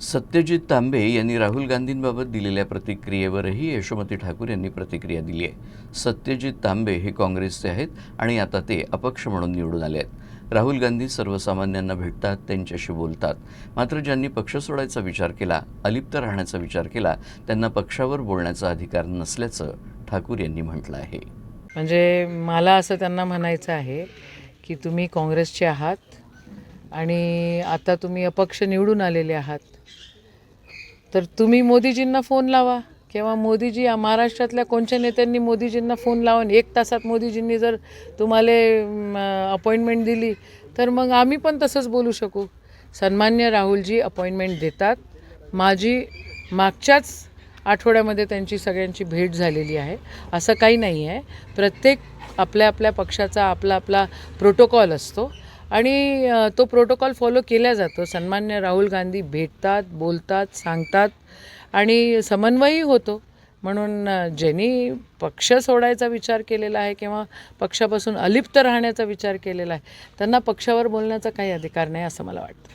सत्यजित तांबे यांनी राहुल गांधींबाबत दिलेल्या प्रतिक्रियेवरही यशोमती ठाकूर यांनी प्रतिक्रिया दिली आहे. सत्यजित तांबे हे काँग्रेसचे आहेत आणि आता ते अपक्ष म्हणून निवडून आले आहेत. राहुल गांधी सर्वसामान्यांना भेटतात त्यांच्याशी बोलतात. मात्र ज्यांनी पक्ष सोडायचा विचार केला अलिप्त राहण्याचा विचार केला त्यांना पक्षावर बोलण्याचा अधिकार नसल्याचं ठाकूर यांनी म्हटलं आहे. म्हणजे मला असं त्यांना म्हणायचं आहे की तुम्ही काँग्रेसचे आहात आणि आता तुम्ही अपक्ष निवडून आलेले आहात. तर तुम्ही मोदीजींना फोन लावा किंवा मोदीजी या महाराष्ट्रातल्या कोणत्या नेत्यांनी मोदीजींना फोन लावून एक तासात मोदीजींनी जर तुम्हाला अपॉइंटमेंट दिली तर मग आम्ही पण तसंच बोलू शकू. सन्मान्य राहुलजी अपॉइंटमेंट देतात. माझी मागच्याच आठवड्यामध्ये त्यांची सगळ्यांची भेट झालेली आहे. असं काही नाही आहे. प्रत्येक आपल्या आपल्या पक्षाचा आपला आपला प्रोटोकॉल असतो. आणि तो प्रोटोकॉल फॉलो केला जातो. सन्मान्य राहुल गांधी भेटतात बोलतात सांगतात आणि समन्वयही होतो. म्हणून ज्यांनी पक्ष सोडायचा विचार केलेला आहे किंवा पक्षापासून अलिप्त राहण्याचा विचार केलेला आहे त्यांना पक्षावर बोलण्याचा काही अधिकार नाही असं मला वाटतं.